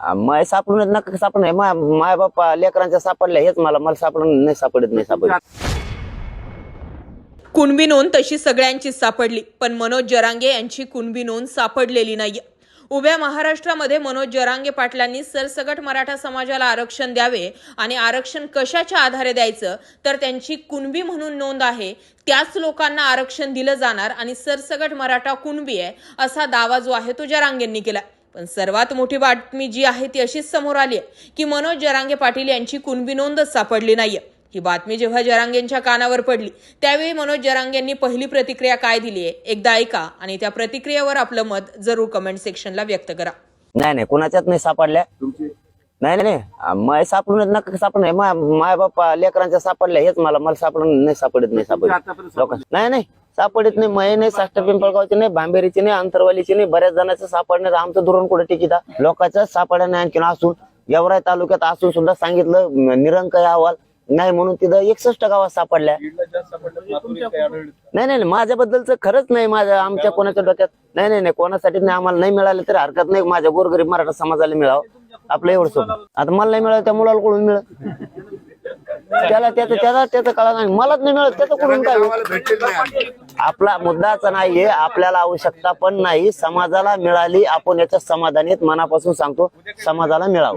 माय सापडून नका सापड नाही? माय माय बाप्पा लेकरांच्या सापडल्या हेच मला मला सापडून नाही सापडत नाही सापडत. कुणबी नोंद तशी सगळ्यांचीच सापडली पण मनोज जरांगे यांची कुणबी नोंद सापडलेली नाहीये. उभ्या महाराष्ट्रामध्ये मनोज जरांगे पाटलांनी सरसगट मराठा समाजाला आरक्षण द्यावे आणि आरक्षण कशाच्या आधारे द्यायचं तर त्यांची कुणबी म्हणून नोंद आहे त्याच लोकांना आरक्षण दिलं जाणार आणि सरसगट मराठा कुणबी आहे असा दावा जो आहे तो जरांगेंनी केला पण सर्वात मोठी बातमी जी आहे ती अशीच समोर आली आहे की मनोज जरांगे पाटील यांची कुणबी नोंदच सापडली नाहीये. ही बातमी जेव्हा जरांगेंच्या कानावर पडली त्यावेळी मनोज जरांगेंनी पहिली प्रतिक्रिया काय दिली आहे? एकदा ऐका आणि त्या प्रतिक्रियेवर आपलं मत जरूर कमेंट सेक्शनला व्यक्त करा. नाही नाही कोणाच्याच नाही सापडल्या? तुमची? नाही नाही नाही माय सापडून नका सापड नाही? माय माय बाप्पा लेकरांच्या सापडल्या हेच मला मला सापडून नाही सापडत नाही सापडत. नाही नाही सापडत नाही मय नाही साष्ट पिंपळगावचे नाही भांबेरीचे नाही अंतरवालीचे नाही बऱ्याच जणांचं सापडण्याचं आमचं धोरण कुठे टिकिता लोकांचं सापडणं नाही आणखीन असून एवढ्या तालुक्यात असून सुद्धा सांगितलं म, निरंकाय अहवाल नाही म्हणून तिथं एकसष्ट गावात सापडल्या. नाही नाही माझ्याबद्दलच खरंच नाही माझ्या आमच्या कोणाच्या डोक्यात नाही नाही नाही कोणासाठी नाही आम्हाला नाही मिळालं तरी हरकत नाही माझ्या गोरगरीब मराठा समाजाला मिळावं. आपलं एवढं सोबत आता मला नाही मिळालं त्या मुलाला कुठून मिळत त्याला त्याचं त्याला त्याचं कळा नाही. मलाच नाही मिळत त्याचं कुठून काय आपला मुद्दाच नाहीये आपल्याला आवश्यकता पण नाही. समाजाला मिळाली आपण याच्या समाधानीत मनापासून सांगतो समाजाला मिळावं.